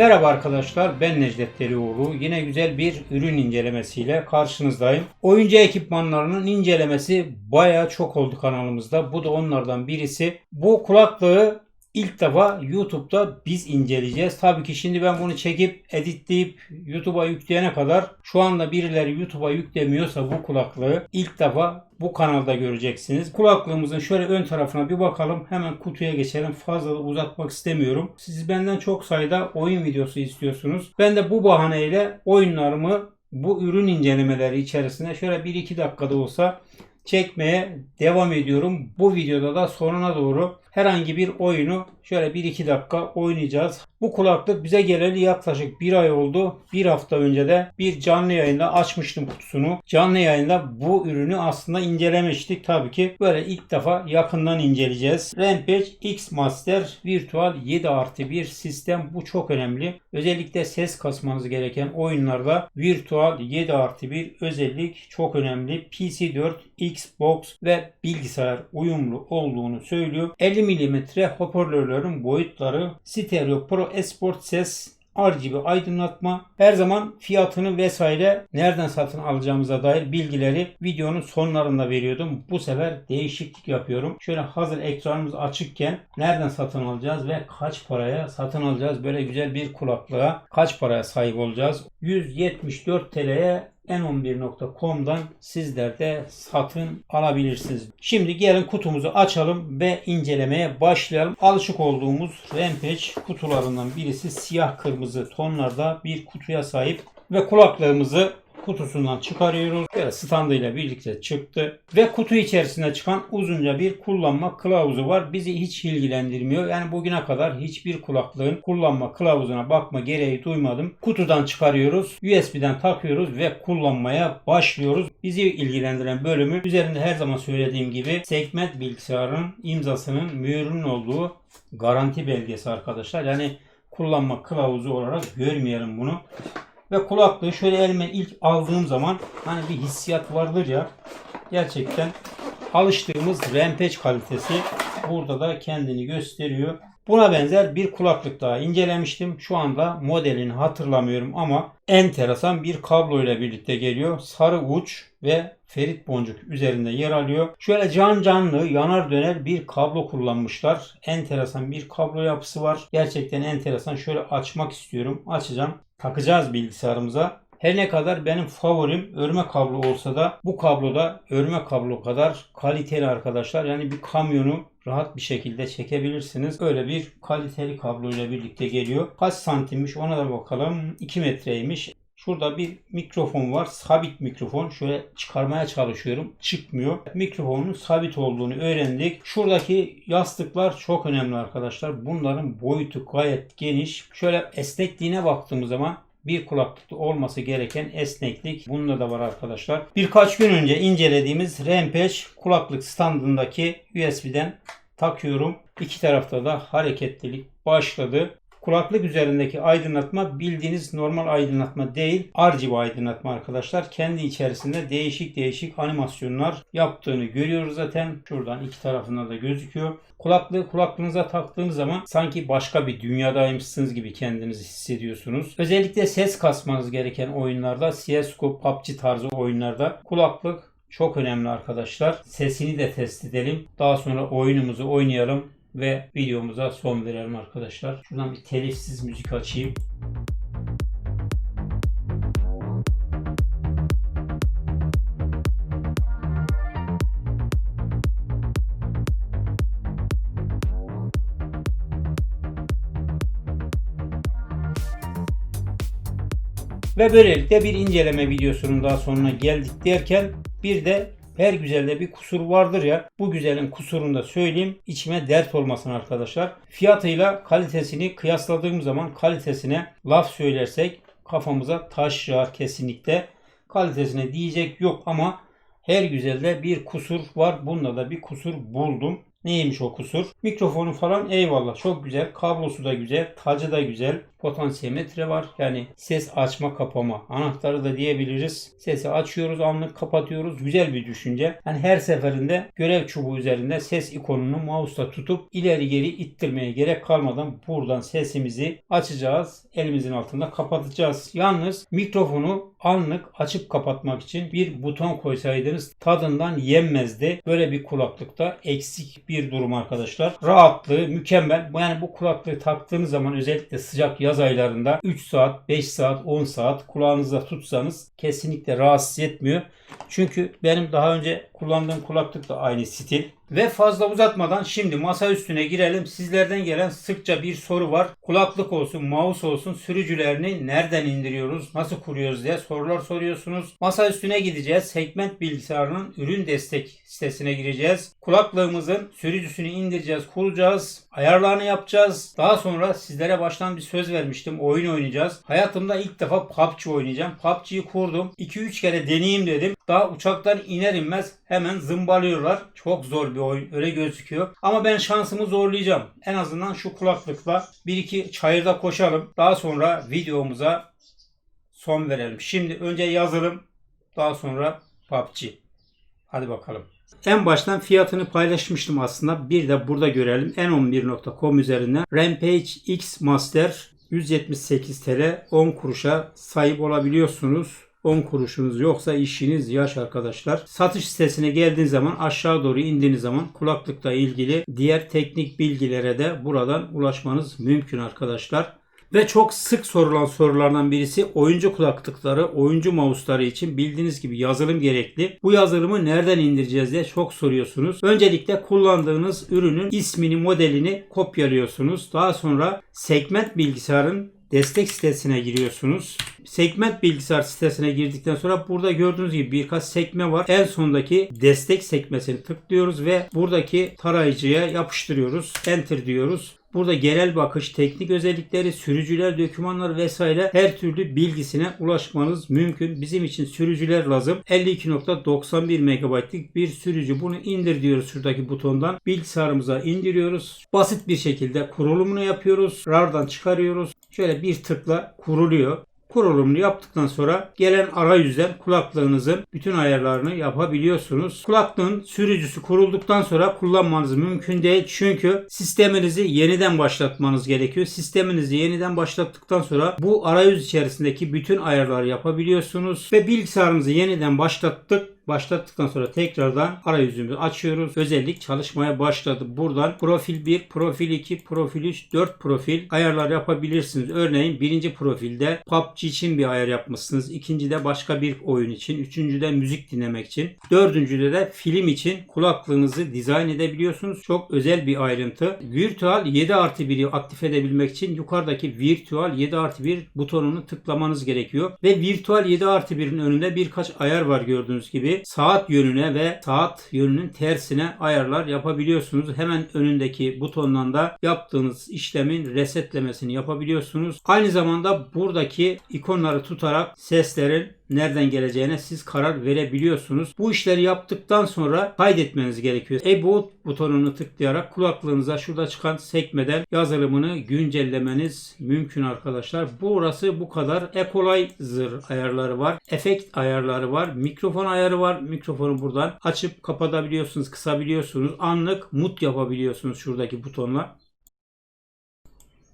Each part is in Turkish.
Merhaba arkadaşlar ben Necdet Derioğlu. Yine güzel bir ürün incelemesiyle karşınızdayım. Oyuncu ekipmanlarının incelemesi baya çok oldu kanalımızda. Bu da onlardan birisi. Bu kulaklığı ilk defa YouTube'da biz inceleyeceğiz. Tabii ki şimdi ben bunu çekip editleyip YouTube'a yükleyene kadar şu anda birileri YouTube'a yüklemiyorsa bu kulaklığı ilk defa bu kanalda göreceksiniz. Kulaklığımızın şöyle ön tarafına bir bakalım. Hemen kutuya geçelim. Fazla da uzatmak istemiyorum. Siz benden çok sayıda oyun videosu istiyorsunuz. Ben de bu bahaneyle oyunlarımı bu ürün incelemeleri içerisinde şöyle 1-2 dakikada olsa çekmeye devam ediyorum. Bu videoda da sonuna doğru herhangi bir oyunu şöyle 1-2 dakika oynayacağız. Bu kulaklık bize geleli yaklaşık bir ay oldu. Bir hafta önce de bir canlı yayında açmıştım kutusunu. Canlı yayında bu ürünü aslında incelemiştik. Tabii ki böyle ilk defa yakından inceleyeceğiz. Rampage X Master Virtual 7 artı 1 sistem. Bu çok önemli. Özellikle ses kasmanız gereken oyunlarda Virtual 7 artı 1 özellik çok önemli. PC4, Xbox ve bilgisayar uyumlu olduğunu söylüyor. 50 mm hoparlörlerin boyutları Stereo Pro Esport ses RGB aydınlatma her zaman fiyatını vesaire nereden satın alacağımıza dair bilgileri videonun sonlarında veriyordum. Bu sefer değişiklik yapıyorum. Şöyle hazır ekranımız açıkken nereden satın alacağız ve kaç paraya satın alacağız? Böyle güzel bir kulaklığa kaç paraya sahip olacağız? 174 TL'ye n11.com'dan sizler de satın alabilirsiniz. Şimdi gelin kutumuzu açalım ve incelemeye başlayalım. Alışık olduğumuz Rampage kutularından birisi siyah kırmızı tonlarda bir kutuya sahip ve kulaklığımızı kutusundan çıkarıyoruz. Böyle standıyla birlikte çıktı. Ve kutu içerisinde çıkan uzunca bir kullanma kılavuzu var. Bizi hiç ilgilendirmiyor. Yani bugüne kadar hiçbir kulaklığın kullanma kılavuzuna bakma gereği duymadım. Kutudan çıkarıyoruz. USB'den takıyoruz ve kullanmaya başlıyoruz. Bizi ilgilendiren bölümü üzerinde her zaman söylediğim gibi segment bilgisayarın imzasının mühürünün olduğu garanti belgesi arkadaşlar. Yani kullanma kılavuzu olarak görmeyelim bunu. Ve kulaklığı şöyle elime ilk aldığım zaman hani bir hissiyat vardır ya. Gerçekten alıştığımız Rampage kalitesi burada da kendini gösteriyor. Buna benzer bir kulaklık daha incelemiştim. Şu anda modelini hatırlamıyorum ama enteresan bir kablo ile birlikte geliyor. Sarı uç ve ferit boncuk üzerinde yer alıyor. Şöyle can canlı yanar döner bir kablo kullanmışlar. Enteresan bir kablo yapısı var. Gerçekten enteresan. Şöyle açmak istiyorum. Açacağım. Takacağız bilgisayarımıza. Her ne kadar benim favorim örme kablo olsa da bu kabloda örme kablo kadar kaliteli arkadaşlar. Yani bir kamyonu rahat bir şekilde çekebilirsiniz. Öyle bir kaliteli kablo ile birlikte geliyor. Kaç santimmiş ona da bakalım. 2 metreymiş. Şurada bir mikrofon var. Sabit mikrofon. Şöyle çıkarmaya çalışıyorum. Çıkmıyor. Mikrofonun sabit olduğunu öğrendik. Şuradaki yastıklar çok önemli arkadaşlar. Bunların boyutu gayet geniş. Şöyle esnekliğine baktığımız zaman bir kulaklıkta olması gereken esneklik bunda da var arkadaşlar. Birkaç gün önce incelediğimiz Rampage kulaklık standındaki USB'den takıyorum. İki tarafta da hareketlilik başladı. Kulaklık üzerindeki aydınlatma bildiğiniz normal aydınlatma değil. RGB aydınlatma arkadaşlar. Kendi içerisinde değişik değişik animasyonlar yaptığını görüyoruz zaten. Şuradan iki tarafında da gözüküyor. Kulaklığı kulaklığınıza taktığınız zaman sanki başka bir dünyadaymışsınız gibi kendinizi hissediyorsunuz. Özellikle ses kasmanız gereken oyunlarda CSGO, PUBG tarzı oyunlarda kulaklık çok önemli arkadaşlar. Sesini de test edelim. Daha sonra oyunumuzu oynayalım ve videomuza son verelim arkadaşlar. Şuradan bir telifsiz müzik açayım. Ve böylelikle bir inceleme videosunun daha sonuna geldik derken bir de her güzelde bir kusur vardır ya. Bu güzelin kusurunu da söyleyeyim. içime dert olmasın arkadaşlar. Fiyatıyla kalitesini kıyasladığım zaman kalitesine laf söylersek kafamıza taş yağar kesinlikle. Kalitesine diyecek yok ama her güzelde bir kusur var. Bunda da bir kusur buldum. Neymiş o kusur? Mikrofonu falan eyvallah çok güzel. Kablosu da güzel. Tacı da güzel. Potansiyometre var. Yani ses açma kapama anahtarı da diyebiliriz. Sesi açıyoruz anlık kapatıyoruz. Güzel bir düşünce. Yani her seferinde görev çubuğu üzerinde ses ikonunu mouse'la tutup ileri geri ittirmeye gerek kalmadan buradan sesimizi açacağız. Elimizin altında kapatacağız. Yalnız mikrofonu anlık açıp kapatmak için bir buton koysaydınız tadından yenmezdi. Böyle bir kulaklıkta eksik bir durum arkadaşlar. Rahatlığı mükemmel. Yani bu kulaklığı taktığınız zaman özellikle sıcak yaz aylarında 3 saat, 5 saat, 10 saat kulağınızda tutsanız kesinlikle rahatsız etmiyor. Çünkü benim daha önce kullandığım kulaklık da aynı stil. Ve fazla uzatmadan şimdi masa üstüne girelim. Sizlerden gelen sıkça bir soru var. Kulaklık olsun, mouse olsun sürücülerini nereden indiriyoruz, nasıl kuruyoruz diye sorular soruyorsunuz. Masa üstüne gideceğiz. Segment bilgisayarının ürün destek sitesine gireceğiz. Kulaklığımızın sürücüsünü indireceğiz, kuracağız. Ayarlarını yapacağız. Daha sonra sizlere baştan bir söz vermiştim. Oyun oynayacağız. Hayatımda ilk defa PUBG oynayacağım. PUBG'yi kurdum. 2-3 kere deneyeyim dedim. Daha uçaktan iner inmez hemen zımbalıyorlar. Çok zor bir oyun öyle gözüküyor. Ama ben şansımı zorlayacağım. En azından şu kulaklıkla bir iki çayırda koşalım. Daha sonra videomuza son verelim. Şimdi önce yazılım daha sonra PUBG. Hadi bakalım. En baştan fiyatını paylaşmıştım aslında. Bir de burada görelim. n11.com üzerinden Rampage X Master 178 TL 10 kuruşa sahip olabiliyorsunuz. 10 kuruşunuz yoksa işiniz yaş arkadaşlar. Satış sitesine geldiğiniz zaman aşağı doğru indiğiniz zaman kulaklıkla ilgili diğer teknik bilgilere de buradan ulaşmanız mümkün arkadaşlar. Ve çok sık sorulan sorulardan birisi oyuncu kulaklıkları, oyuncu mouse'ları için bildiğiniz gibi yazılım gerekli. Bu yazılımı nereden indireceğiz diye çok soruyorsunuz. Öncelikle kullandığınız ürünün ismini, modelini kopyalıyorsunuz. Daha sonra segment bilgisayarın destek sitesine giriyorsunuz. Segment bilgisayar sitesine girdikten sonra burada gördüğünüz gibi birkaç sekme var. En sondaki destek sekmesini tıklıyoruz ve buradaki tarayıcıya yapıştırıyoruz. Enter diyoruz. Burada genel bakış, teknik özellikleri, sürücüler, dokümanlar vesaire her türlü bilgisine ulaşmanız mümkün. Bizim için sürücüler lazım. 52.91 MB'lik bir sürücü. Bunu indir diyoruz şuradaki butondan. Bilgisayarımıza indiriyoruz. Basit bir şekilde kurulumunu yapıyoruz. RAR'dan çıkarıyoruz. Şöyle bir tıkla kuruluyor. Kurulumunu yaptıktan sonra gelen arayüzden kulaklığınızın bütün ayarlarını yapabiliyorsunuz. Kulaklığın sürücüsü kurulduktan sonra kullanmanız mümkün değil. Çünkü sisteminizi yeniden başlatmanız gerekiyor. Sisteminizi yeniden başlattıktan sonra bu arayüz içerisindeki bütün ayarları yapabiliyorsunuz. Ve bilgisayarımızı yeniden başlattık. Başlattıktan sonra tekrardan arayüzümüzü açıyoruz. Özellik çalışmaya başladı. Buradan profil 1, profil 2, profil 3, 4 profil ayarlar yapabilirsiniz. Örneğin birinci profilde PUBG için bir ayar yapmışsınız. İkincide başka bir oyun için. Üçüncüde müzik dinlemek için. Dördüncüde de film için kulaklığınızı dizayn edebiliyorsunuz. Çok özel bir ayrıntı. Virtual 7 artı 1'i aktif edebilmek için yukarıdaki Virtual 7 artı 1 butonunu tıklamanız gerekiyor. Ve Virtual 7 artı 1'in önünde birkaç ayar var gördüğünüz gibi saat yönüne ve saat yönünün tersine ayarlar yapabiliyorsunuz. Hemen önündeki butondan da yaptığınız işlemin resetlemesini yapabiliyorsunuz. Aynı zamanda buradaki ikonları tutarak seslerin nereden geleceğine siz karar verebiliyorsunuz. Bu işleri yaptıktan sonra kaydetmeniz gerekiyor. About butonunu tıklayarak kulaklığınıza şurada çıkan sekmeden yazılımını güncellemeniz mümkün arkadaşlar. Burası bu kadar. Equalizer ayarları var. Efekt ayarları var. Mikrofon ayarı var. Mikrofonu buradan açıp kapatabiliyorsunuz, kısabiliyorsunuz. Anlık mut yapabiliyorsunuz şuradaki butonla.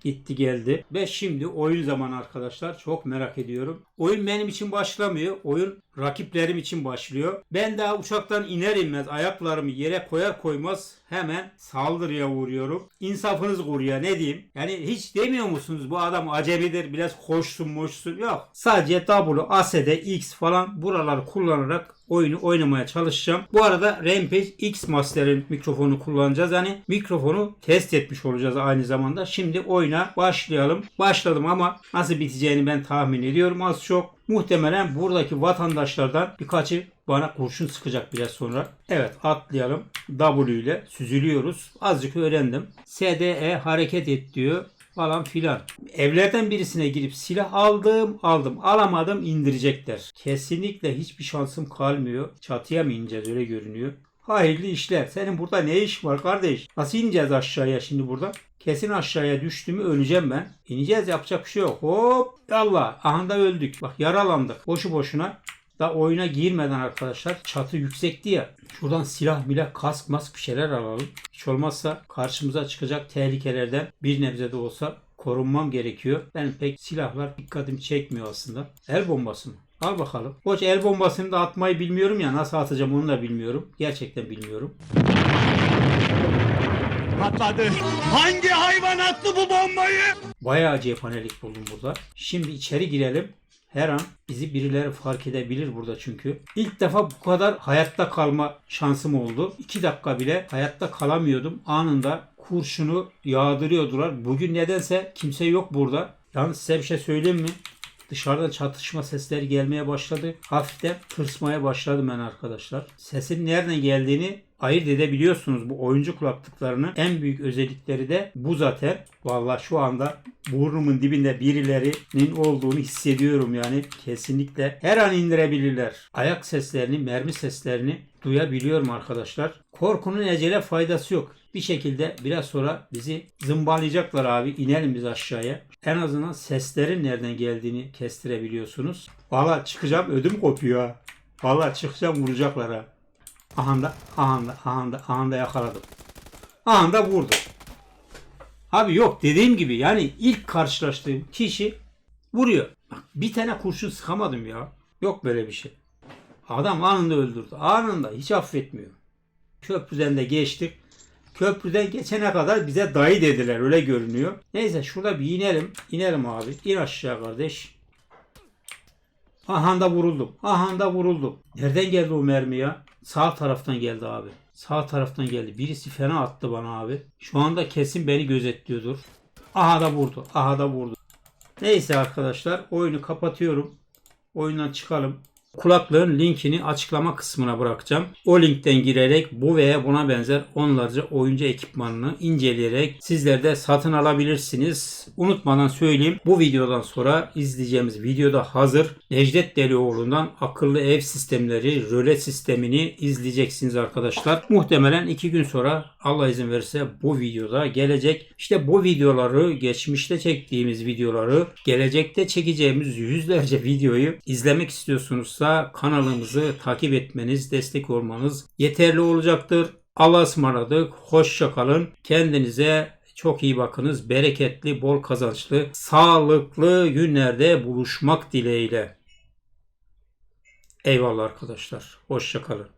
Gitti geldi. Ve şimdi oyun zamanı arkadaşlar. Çok merak ediyorum. Oyun benim için başlamıyor. Oyun rakiplerim için başlıyor. Ben daha uçaktan iner inmez ayaklarımı yere koyar koymaz hemen saldırıya uğruyorum. İnsafınız kuruyor ne diyeyim. Yani hiç demiyor musunuz bu adam acemidir biraz koşsun moşsun. Yok. Sadece W, ASD, X falan buraları kullanarak oyunu oynamaya çalışacağım. Bu arada Rampage X Master'ın mikrofonu kullanacağız. Yani mikrofonu test etmiş olacağız aynı zamanda. Şimdi oyuna başlayalım. Başladım ama nasıl biteceğini ben tahmin ediyorum az çok. Muhtemelen buradaki vatandaşlardan birkaçı bana kurşun sıkacak biraz sonra. Evet atlayalım. W ile süzülüyoruz. Azıcık öğrendim. SDE hareket et diyor falan filan. Evlerden birisine girip silah aldım aldım alamadım indirecekler. Kesinlikle hiçbir şansım kalmıyor. Çatıya mı ineceğiz öyle görünüyor. Hayırlı işler. Senin burada ne iş var kardeş? Nasıl ineceğiz aşağıya şimdi burada? Kesin aşağıya düştü mü öleceğim ben. İneceğiz yapacak bir şey yok. Hop Allah. Aha da öldük. Bak yaralandık. Boşu boşuna. Da oyuna girmeden arkadaşlar çatı yüksekti ya. Şuradan silah milah kask mask bir şeyler alalım. Hiç olmazsa karşımıza çıkacak tehlikelerden bir nebze de olsa korunmam gerekiyor. Benim pek silahlar dikkatimi çekmiyor aslında. El bombası mı? Al bakalım. Hoş el bombasını da atmayı bilmiyorum ya. Nasıl atacağım onu da bilmiyorum. Gerçekten bilmiyorum. Patladı. Hangi hayvan attı bu bombayı? Bayağı cephanelik buldum burada. Şimdi içeri girelim. Her an bizi birileri fark edebilir burada çünkü. İlk defa bu kadar hayatta kalma şansım oldu. 2 dakika bile hayatta kalamıyordum. Anında kurşunu yağdırıyordular. Bugün nedense kimse yok burada. Yalnız size bir şey söyleyeyim mi? Dışarıda çatışma sesleri gelmeye başladı. Hafiften tırsmaya başladım ben arkadaşlar. Sesin nereden geldiğini ayırt edebiliyorsunuz. Bu oyuncu kulaklıklarının en büyük özellikleri de bu zaten. Vallahi şu anda burnumun dibinde birilerinin olduğunu hissediyorum yani kesinlikle. Her an indirebilirler. Ayak seslerini, mermi seslerini duyabiliyorum arkadaşlar. Korkunun ecele faydası yok. Bir şekilde biraz sonra bizi zımbalayacaklar abi. İnelim biz aşağıya. En azından seslerin nereden geldiğini kestirebiliyorsunuz. Valla çıkacağım ödüm kopuyor ha. Valla çıkacağım vuracaklar ha. Ahanda, ahanda, ahanda, ahanda yakaladım. Ahanda vurdu. Abi yok dediğim gibi yani ilk karşılaştığım kişi vuruyor. Bak bir tane kurşun sıkamadım ya. Yok böyle bir şey. Adam anında öldürdü. Anında hiç affetmiyor. Köprüden de geçtik. Köprüden geçene kadar bize dayı dediler öyle görünüyor. Neyse şurada bir inelim. İnelim abi. İn aşağı kardeş. Ahanda vuruldum. Ahanda vuruldum. Nereden geldi o mermi ya? Sağ taraftan geldi abi. Sağ taraftan geldi. Birisi fena attı bana abi. Şu anda kesin beni gözetliyordur. Aha da vurdu. Aha da vurdu. Neyse arkadaşlar oyunu kapatıyorum. Oyundan çıkalım. Kulaklığın linkini açıklama kısmına bırakacağım. O linkten girerek bu veya buna benzer onlarca oyuncu ekipmanını inceleyerek sizler de satın alabilirsiniz. Unutmadan söyleyeyim bu videodan sonra izleyeceğimiz videoda hazır. Necdet Delioğlu'ndan akıllı ev sistemleri, röle sistemini izleyeceksiniz arkadaşlar. Muhtemelen iki gün sonra Allah izin verirse bu videoda gelecek. İşte bu videoları geçmişte çektiğimiz videoları gelecekte çekeceğimiz yüzlerce videoyu izlemek istiyorsunuzsa kanalımızı takip etmeniz, destek olmanız yeterli olacaktır. Allah'a ısmarladık. Hoşça kalın. Kendinize çok iyi bakınız. Bereketli, bol kazançlı, sağlıklı günlerde buluşmak dileğiyle. Eyvallah arkadaşlar. Hoşça kalın.